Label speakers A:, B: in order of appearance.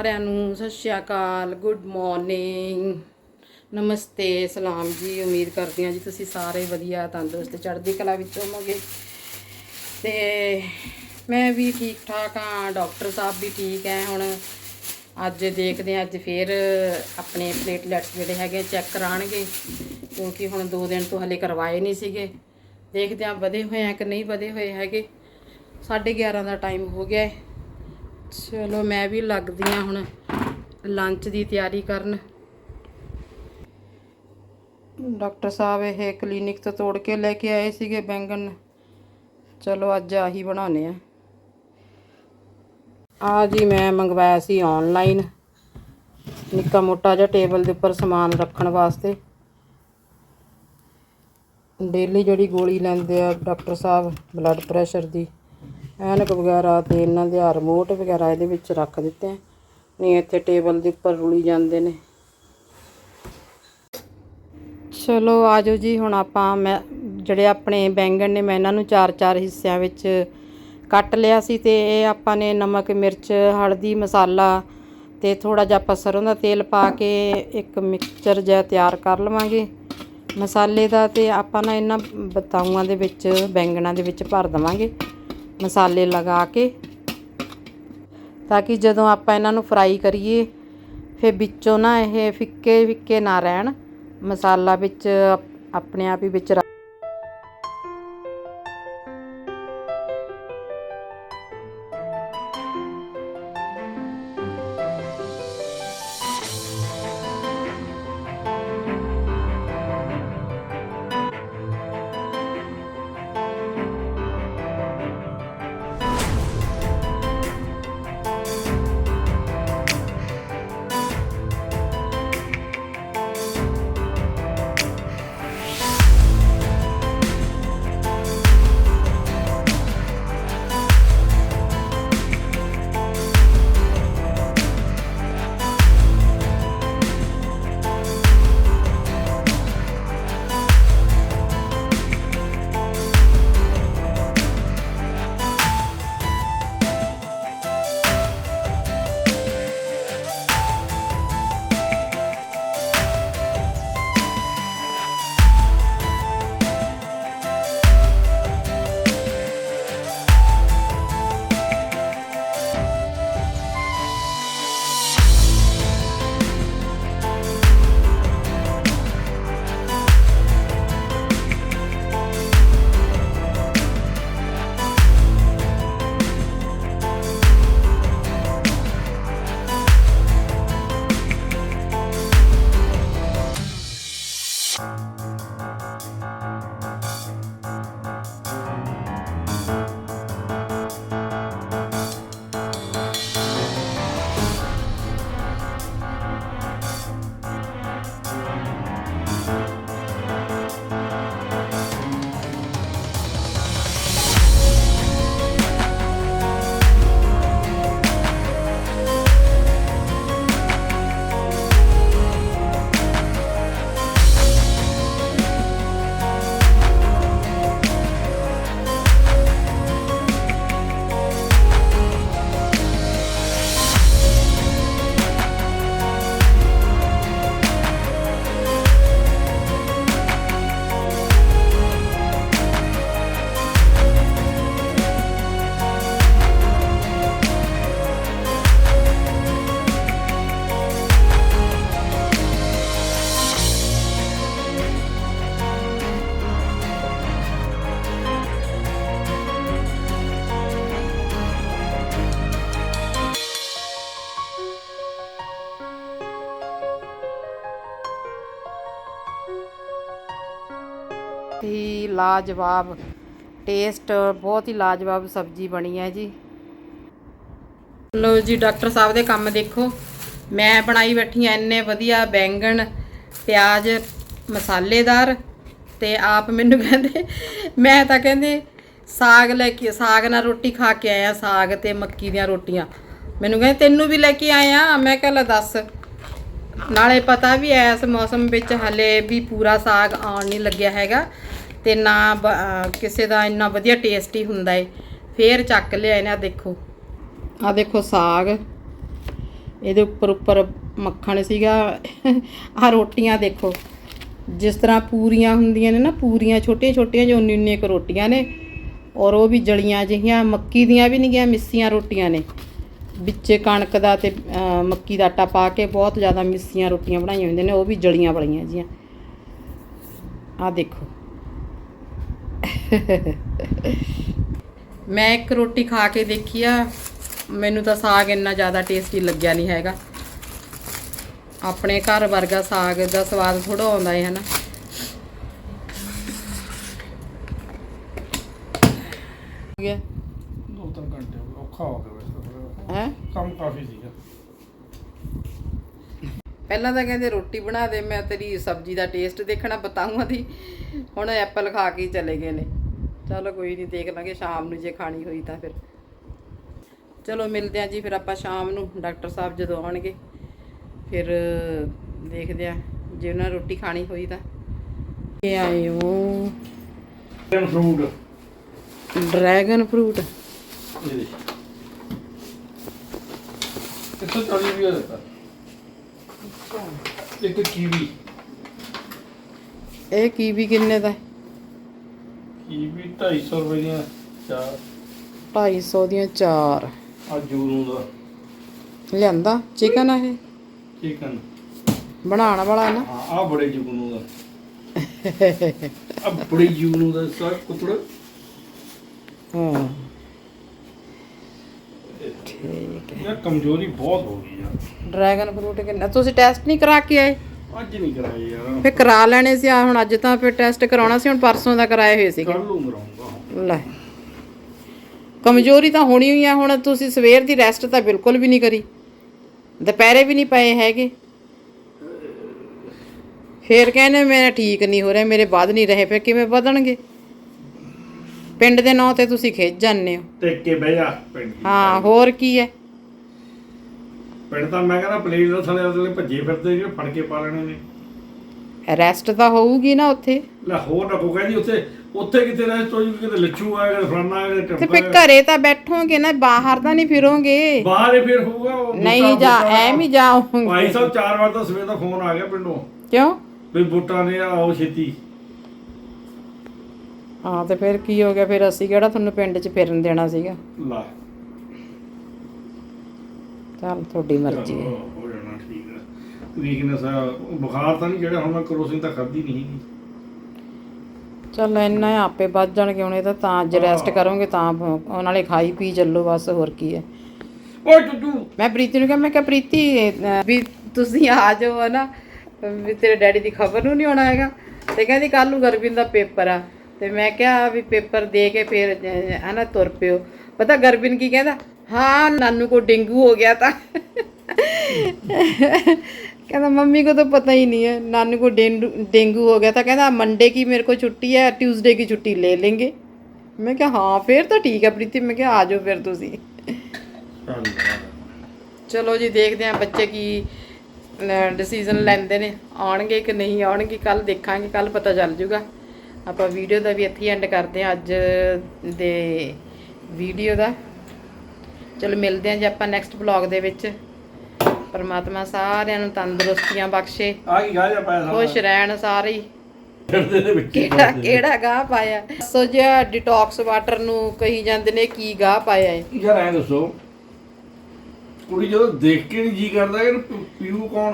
A: ਸਾਰਿਆਂ ਨੂੰ ਸਤਿ ਸ਼੍ਰੀ ਅਕਾਲ ਗੁੱਡ ਮਾਰਨਿੰਗ ਨਮਸਤੇ, ਸਲਾਮ ਜੀ, ਉਮੀਦ ਕਰਦੀ ਹਾਂ ਜੀ ਤੁਸੀਂ ਸਾਰੇ ਵਧੀਆ, ਤੰਦਰੁਸਤ, ਚੜ੍ਹਦੀ ਕਲਾ ਵਿੱਚ ਹੋਵੋਗੇ। ਤੇ ਮੈਂ ਵੀ ਠੀਕ ਠਾਕ ਹਾਂ, ਡਾਕਟਰ ਸਾਹਿਬ ਵੀ ਠੀਕ ਹੈ ਹੁਣ। ਅੱਜ ਦੇਖਦੇ ਹਾਂ, ਅੱਜ ਫੇਰ ਆਪਣੇ ਪਲੇਟਲੈਟਸ ਜਿਹੜੇ ਹੈਗੇ ਚੈੱਕ ਕਰਾਣਗੇ ਕਿਉਂਕਿ ਹੁਣ 2 ਦਿਨ ਤੋਂ ਹਲੇ ਕਰਵਾਏ ਨਹੀਂ ਸੀਗੇ। ਦੇਖਦੇ ਹਾਂ, ਵਧੇ ਹੋਏ ਆ ਕਿ ਨਹੀਂ ਵਧੇ ਹੋਏ ਹੈਗੇ। 11:30 ਦਾ ਟਾਈਮ ਹੋ ਗਿਆ ਹੈ। ਚਲੋ ਮੈਂ ਵੀ ਲੱਗਦੀ ਆ ਹੁਣ ਲੰਚ ਦੀ ਤਿਆਰੀ ਕਰਨ। ਡਾਕਟਰ ਸਾਹਿਬ ਇਹ ਕਲੀਨਿਕ ਤੋਂ ਤੋੜ ਕੇ ਲੈ ਕੇ ਆਏ ਸੀਗੇ ਬੈਂਗਣ। ਚਲੋ ਅੱਜ ਆਹੀ ਬਣਾਉਨੇ ਆ। ਆ ਜੀ ਮੈਂ ਮੰਗਵਾਇਆ ਸੀ ਆਨਲਾਈਨ ਨਿੱਕਾ ਮੋਟਾ ਜਿਹਾ ਟੇਬਲ ਦੇ ਉੱਪਰ ਸਮਾਨ ਰੱਖਣ ਵਾਸਤੇ। ਡੇਲੀ ਜਿਹੜੀ ਗੋਲੀ ਲੈਂਦੇ ਆ ਡਾਕਟਰ ਸਾਹਿਬ ਬਲੱਡ ਪ੍ਰੈਸ਼ਰ ਦੀ। ਐਨਕ ਵਗੈਰਾ ਤੇ ਇਹਨਾਂ ਦੇ ਆਹ ਰਿਮੋਟ ਵਗੈਰਾ ਇਹਦੇ ਵਿੱਚ ਰੱਖ ਦਿੱਤੇ ਆ। ਨਹੀਂ, ਇੱਥੇ ਟੇਬਲ ਦੇ ਉੱਪਰ ਰੁਲੀ ਜਾਂਦੇ ਨੇ। ਚਲੋ, ਆਜੋ ਜੀ, ਹੁਣ ਆਪਾਂ ਮੈਂ, ਜਿਹੜੇ ਆਪਣੇ ਬੈਂਗਣ ਨੇ, ਮੈਂ ਇਹਨਾਂ ਨੂੰ ਚਾਰ ਚਾਰ ਹਿੱਸਿਆਂ ਵਿੱਚ ਕੱਟ ਲਿਆ ਸੀ ਤੇ ਇਹ ਆਪਾਂ ਨੇ ਨਮਕ, ਮਿਰਚ, ਹਲਦੀ, ਮਸਾਲਾ ਤੇ ਥੋੜਾ ਜਿਹਾ ਆਪਾਂ ਸਰੋਂ ਦਾ ਤੇਲ ਪਾ ਕੇ ਇੱਕ ਮਿਕਸਚਰ ਜਿਹਾ ਤਿਆਰ ਕਰ ਲਵਾਂਗੇ। ਮਸਾਲੇ ਦਾ ਤੇ ਆਪਾਂ ਨਾ ਇਹਨਾਂ ਬਤਾਊਆਂ ਦੇ ਵਿੱਚ, ਬੈਂਗਣਾਂ ਦੇ ਵਿੱਚ ਭਰ ਦਵਾਂਗੇ। ਮਸਾਲੇ ਲਗਾ ਕੇ ਤਾਂ ਕਿ ਜਦੋਂ ਆਪਾਂ ਇਹਨਾਂ ਨੂੰ ਫਰਾਈ ਕਰੀਏ, ਫਿਰ ਵਿੱਚੋਂ ਨਾ ਇਹ ਫਿੱਕੇ ਫਿੱਕੇ ਨਾ ਰਹਿਣ। ਮਸਾਲਾ ਵਿੱਚ ਆਪਣੇ ਆਪ ਹੀ ਵਿੱਚ ਲਾਜਵਾਬ ਟੇਸਟ, ਬਹੁਤ ਹੀ ਲਾਜਵਾਬ ਸਬਜ਼ੀ ਬਣੀ ਹੈ ਜੀ। ਲੋ ਜੀ, ਡਾਕਟਰ ਸਾਹਿਬ ਦੇ ਕੰਮ ਦੇਖੋ। ਮੈਂ ਬਣਾਈ ਬੈਠੀ ਐ ਇੰਨੇ ਵਧੀਆ ਬੈਂਗਣ, ਪਿਆਜ਼, ਮਸਾਲੇਦਾਰ ਤੇ ਆਪ ਮੈਨੂੰ ਕਹਿੰਦੇ, ਮੈਂ ਤਾਂ ਕਹਿੰਦੇ, ਸਾਗ ਲੈ ਕੇ, ਸਾਗ ਨਾਲ ਰੋਟੀ ਖਾ ਕੇ ਆਇਆ ਸਾਗ ਤੇ ਮੱਕੀ ਦੀਆਂ ਰੋਟੀਆਂ। ਮੈਨੂੰ ਕਹਿੰਦੇ, ਤੈਨੂੰ ਵੀ ਲੈ ਕੇ ਆਇਆ ਮੈਂ ਕਿਹਾ, ਲੈ ਦੱਸ। ਨਾਲੇ ਪਤਾ ਵੀ ਐਸ ਮੌਸਮ ਵਿੱਚ ਹਲੇ ਵੀ ਪੂਰਾ ਸਾਗ ਆਉਣ ਨਹੀਂ ਲੱਗਿਆ ਹੈਗਾ। ਤੇ ਨਾ ਬ- ਕਿਸੇ ਦਾ ਇੰਨਾ ਵਧੀਆ ਟੇਸਟੀ ਹੁੰਦਾ ਏ। ਫੇਰ ਚੱਕ ਲਿਆ ਇਹਨਾਂ ਦੇਖੋ। ਆ ਦੇਖੋ ਸਾਗ। ਇਹਦੇ ਉੱਪਰ ਉੱਪਰ ਮੱਖਣ ਸੀਗਾ। ਆ ਰੋਟੀਆਂ ਦੇਖੋ। ਜਿਸ ਤਰ੍ਹਾਂ ਪੂਰੀਆਂ ਹੁੰਦੀਆਂ ਨੇ ਨਾ, ਪੂਰੀਆਂ ਛੋਟੀਆਂ ਛੋਟੀਆਂ ਜੋ ਉਨੀ ਉਨੀ ਕੁ ਰੋਟੀਆਂ ਨੇ, ਔਰ ਉਹ ਵੀ ਜਲੀਆਂ ਜਿਹੀਆਂ, ਮੱਕੀ ਦੀਆਂ ਵੀ ਨਹੀਂ ਗਿਆ ਮਿੱਸੀਆਂ ਰੋਟੀਆਂ ਨੇ। ਵਿੱਚ ਕਣਕ ਦਾ ਤੇ ਮੱਕੀ ਦਾ ਆਟਾ ਪਾ ਕੇ ਬਹੁਤ ਜ਼ਿਆਦਾ ਮਿੱਸੀਆਂ ਰੋਟੀਆਂ ਬਣਾਈਆਂ ਹੁੰਦੀਆਂ ਨੇ, ਉਹ ਵੀ ਜਲੀਆਂ ਵਾਲੀਆਂ ਜੀਆਂ ਆ ਦੇਖੋ। ਮੈਂ ਇੱਕ ਰੋਟੀ ਖਾ ਕੇ ਦੇਖੀ ਆ ਮੈਨੂੰ ਤਾਂ ਸਾਗ ਇੰਨਾ ਜ਼ਿਆਦਾ ਟੇਸਟੀ ਲੱਗਿਆ ਨਹੀਂ ਹੈਗਾ। ਆਪਣੇ ਘਰ ਵਰਗਾ ਸਾਗ ਦਾ ਸਵਾਦ ਥੋੜਾ ਆਉਂਦਾ ਹੈ ਹਨਾ। ਹੋ ਗਿਆ
B: ਦੋ ਤਿੰਨ ਘੰਟੇ ਔਖਾ ਹੋ ਗਿਆ ਵੈਸੇ
A: ਹੈ?
B: ਕੰਮ ਕਾਫੀ ਸੀਗਾ।
A: ਪਹਿਲਾਂ ਤਾਂ ਕਹਿੰਦੇ ਰੋਟੀ ਬਣਾ ਦੇ ਮੈਂ ਤੇਰੀ ਸਬਜ਼ੀ ਦਾ ਟੇਸਟ ਦੇਖਣਾ ਬਤਾਉਂਗਾ ਦੀ। ਹੁਣ ਐਪਲ ਖਾ ਕੇ ਚਲੇ ਗਏ ਨੇ। ਚਲੋ ਕੋਈ ਨਹੀਂ ਦੇਖ ਲਾਂਗੇ ਸ਼ਾਮ ਨੂੰ ਜੇ ਖਾਣੀ ਹੋਈ ਤਾਂ ਫਿਰ। ਚਲੋ ਮਿਲਦੇ ਆ ਜੀ ਫਿਰ ਆਪਾਂ ਸ਼ਾਮ ਨੂੰ ਡਾਕਟਰ ਸਾਹਿਬ ਜਦੋਂ ਆਉਣਗੇ। ਫਿਰ ਦੇਖਦੇ ਆ ਜੇ ਉਹਨਾਂ ਰੋਟੀ ਖਾਣੀ ਹੋਈ ਤਾਂ। ਇਹ ਆਏ ਹੋ।
B: ਟੈਨ ਫਰੂਟ
A: ਡਰੈਗਨ ਫਰੂਟ
B: ਇਹ ਦੇ ਕਿੱਥੇ ਚਾਲੀ ਵੀ ਦਿੱਤਾ। ਇੱਕ ਕੀਵੀ।
A: ਇਹ ਕੀਵੀ ਕਿੰਨੇ ਦਾ? ਹੈ?
B: ਕੀਵੀ 250 ਰੁਪਏ ਦੀਆਂ ਚਾਰ।
A: 250 ਦੀਆਂ ਚਾਰ।
B: ਆ ਜੂਰੂ ਦਾ।
A: ਲਿਆਂਦਾ? ਚਿਕਨ ਆ ਇਹ?
B: ਚਿਕਨ।
A: ਬਣਾਉਣ ਵਾਲਾ ਨਾ।
B: ਹਾਂ ਆ ਬੜੇ ਜੂਰੂ ਦਾ। ਆ ਬੜੇ ਜੂਰੂ ਦਾ ਸਰ ਕੁੱਤੜ।
A: ਹਾਂ ਠੀਕ ਹੈ
B: ਯਾਰ ਕਮਜ਼ੋਰੀ ਬਹੁਤ ਹੋ ਗਈ ਯਾਰ।
A: ਡਰੈਗਨ ਫਰੂਟ ਕਿੰਨਾ? ਤੁਸੀਂ ਟੈਸਟ ਨਹੀਂ ਕਰਾ ਕੇ ਆਏ?
B: ਅੱਜ ਨਹੀਂ ਕਰਾਇਆ ਯਾਰ।
A: ਫੇ ਕਰਾ ਲੈਣੇ ਸੀ ਆ ਹੁਣ ਅੱਜ ਤਾਂ ਫਿਰ ਟੈਸਟ ਕਰਾਉਣਾ ਸੀ ਹੁਣ ਪਰਸੋਂ ਦਾ ਕਰਾਏ ਹੋਏ ਸੀਗੇ।
B: ਕੱਲ ਨੂੰ ਕਰਾਉਂਗਾ
A: ਲੈ। ਕਮਜ਼ੋਰੀ ਤਾਂ ਹੋਣੀ ਹੋਈ ਆ ਹੁਣ ਤੁਸੀਂ ਸਵੇਰ ਦੀ ਰੈਸਟ ਤਾਂ ਬਿਲਕੁਲ ਵੀ ਨਹੀਂ ਕਰੀ। ਦੁਪਹਿਰੇ ਵੀ ਨਹੀਂ ਪਏ ਹੈਗੇ। ਫੇਰ ਕਹਿੰਦੇ ਮੇਰਾ ਠੀਕ ਨਹੀਂ ਹੋ ਰਿਹਾ ਮੇਰੇ ਵੱਧ ਨਹੀਂ ਰਹੇ ਪਏ ਕਿਵੇਂ ਵਧਣਗੇ? ਪਿੰਡ ਦੇ ਨਾਂ ਤੇ ਤੁਸੀਂ ਖਿੱਚ ਜਾਂਦੇ ਹੋ।
B: ਟੇਕ ਕੇ ਬਹਿ ਜਾ ਪਿੰਡ
A: ਹਾਂ ਹੋਰ ਕੀ ਹੈ?
B: ਪਿੰਡ ਤਾਂ ਮੈਂ ਕਹਿੰਦਾ ਪਲੇਨ ਦਾ ਥਲੇ ਅਗਲੇ ਭੱਜੇ ਫਿਰਦੇ ਜਿਹੜੇ ਫੜ ਕੇ ਪਾ ਲੈਣੇ ਨੇ।
A: ਰੈਸਟ ਤਾਂ ਹੋਊਗੀ ਨਾ ਉੱਥੇ।
B: ਲੈ ਹੋਰ ਨਾ ਕੋ ਕਹਿੰਦੀ ਉੱਥੇ ਉੱਥੇ ਕਿਤੇ ਰਹਿ ਤੋਈ ਕਿਤੇ ਲੱਛੂ ਆਇਆ ਕਿਤੇ ਫਲਾਨਾ ਆਇਆ ਕਿਤੇ
A: ਤੇ
B: ਟੱਪਾ
A: ਫੇ ਘਰੇ ਤਾਂ ਬੈਠੋਗੇ ਨਾ ਬਾਹਰ ਤਾਂ ਨਹੀਂ ਫਿਰੋਗੇ।
B: ਬਾਹਰ ਹੀ ਫਿਰ ਹੋਊਗਾ ਉਹ
A: ਨਹੀਂ
B: ਬੂਟਾ-
A: ਜਾ
B: ਬੂਟਾ-
A: ਐਵੇਂ ਹੀ ਜਾਓਗੇ
B: ਭਾਈ ਸਾਹਿਬ ਚਾਰ ਵਾਰ ਤਾਂ ਸਵੇਰ ਦਾ ਫੋਨ ਆ ਗਿਆ ਪਿੰਡੋਂ।
A: ਕਿਉਂ?
B: ਵੀ ਬੂਟਾ ਨੇ ਆਓ ਛੇਤੀ।
A: ਹਾਂ ਤੇ ਫਿਰ ਕੀ ਹੋ ਗਿਆ? ਫਿਰ ਅਸੀਂ ਕਿਹੜਾ ਤੁਹਾਨੂੰ ਪਿੰਡ 'ਚ ਫਿਰਨ ਦੇਣਾ ਸੀਗਾ?
B: ਲਾ।
A: ਚੱਲ ਤੁਹਾਡੀ ਮਰਜ਼ੀ ਹੈ।
B: ਚਲੋ, ਹੋ ਜਾਣਾ ਠੀਕ ਹੈ ਵੀਕਨੈਸ ਆ ਉਹ ਬੁਖਾਰ ਤਾਂ ਨਹੀਂ ਜਿਹੜਾ ਹੁਣ ਮੈਂ ਕਰੋਸਿਨ ਤਾਂ ਖਾਧੀ ਨਹੀਂ ਹੈਗੀ।
A: ਚੱਲ ਇੰਨਾ ਹੀ ਆਪੇ ਵੱਧ ਜਾਣਗੇ ਹੁਣ ਇਹ ਤਾਂ ਤਾਂ ਅੱਜ ਰੈਸਟ ਕਰੋਗੇ ਤਾਂ ਉਹ ਨਾਲੇ ਖਾਈ ਪੀ ਚੱਲੋ ਬਸ ਹੋਰ ਕੀ ਹੈ।
B: ਓਏ ਟੁੱਟੂ!
A: ਮੈਂ ਪ੍ਰੀਤੀ ਨੂੰ ਕਿਹਾ ਮੈਂ ਕਿਹਾ ਪ੍ਰੀਤੀ ਅਹ, ਵੀ ਤੁਸੀਂ ਆ ਜਾਓ ਨਾ। ਵੀ ਤੇਰੇ ਡੈਡੀ ਦੀ ਖਬਰ ਨੂੰ ਨਹੀਂ ਆਉਣਾ ਹੈਗਾ। ਤੇ ਕਹਿੰਦੀ ਕੱਲ ਨੂੰ ਗਰਬਿੰਦ ਦਾ ਪੇਪਰ ਆ। ਤੇ ਮੈਂ ਕਿਹਾ ਵੀ ਪੇਪਰ ਦੇ ਕੇ ਫਿਰ ਅਹ, ਹਨਾ ਤੁਰ ਪਿਓ। ਪਤਾ ਗਰਬਿੰਦ ਕੀ ਕਹਿੰਦਾ? ਹਾਂ ਨਾਨੂ ਕੋ ਡੇਂਗੂ ਹੋ ਗਿਆ ਤਾਂ कहता मम्मी को तो पता ही नहीं है नानू को डेंगू डेंगू हो गया था कहता मंडे की मेरे को छुट्टी है ट्यूसडे की छुट्टी ले लेंगे मैं क्या हाँ फिर तो ठीक है प्रीति मैं क्या आ जाओ फिर तुसी ਚਲੋ ਜੀ ਦੇਖਦੇ ਹਾਂ ਬੱਚੇ ਕੀ ਡਿਸੀਜਨ ਲੈਂਦੇ ਨੇ ਆਉਣਗੇ ਕਿ ਨਹੀਂ ਆਉਣਗੇ ਕੱਲ ਦੇਖਾਂਗੇ ਕੱਲ ਪਤਾ ਚੱਲ ਜੂਗਾ ਆਪਾਂ ਵੀਡੀਓ ਦਾ ਵੀ ਇੱਥੇ ਐਂਡ ਕਰਦੇ ਹਾਂ ਅੱਜ ਦੇ ਵੀਡੀਓ ਦਾ ਚਲੋ ਮਿਲਦੇ ਹਾਂ ਜੀ ਆਪਾਂ ਨੈਕਸਟ ਬਲੌਗ ਦੇ ਵਿੱਚ। ਪਰਮਾਤਮਾ ਸਾਰਿਆਂ ਨੂੰ ਤੰਦਰੁਸਤੀਆਂ ਬਖਸ਼ੇ।
B: ਆ ਕੀ ਗਾ ਜਾ ਪਾਇਆ
A: ਖੁਸ਼ ਰਹਿਣ ਸਾਰੇ। ਹੀ ਕਿਹੜਾ ਕਿਹੜਾ ਗਾਹ ਪਾਇਆ? ਸੋ ਜਿਹਾ ਡਿਟੌਕਸ ਵਾਟਰ ਨੂੰ ਕਹੀ ਜਾਂਦੇ ਨੇ ਕੀ ਗਾਹ ਪਾਇਆ ਹੈ
B: ਯਾਰ ਐਂ ਦੱਸੋ। ਕੁੜੀ ਜਦੋਂ ਦੇਖ ਕੇ ਨਹੀਂ ਜੀ ਕਰਦਾ ਕਿ ਇਹਨੂੰ ਪੀ- ਪੀਊ ਕੌਣ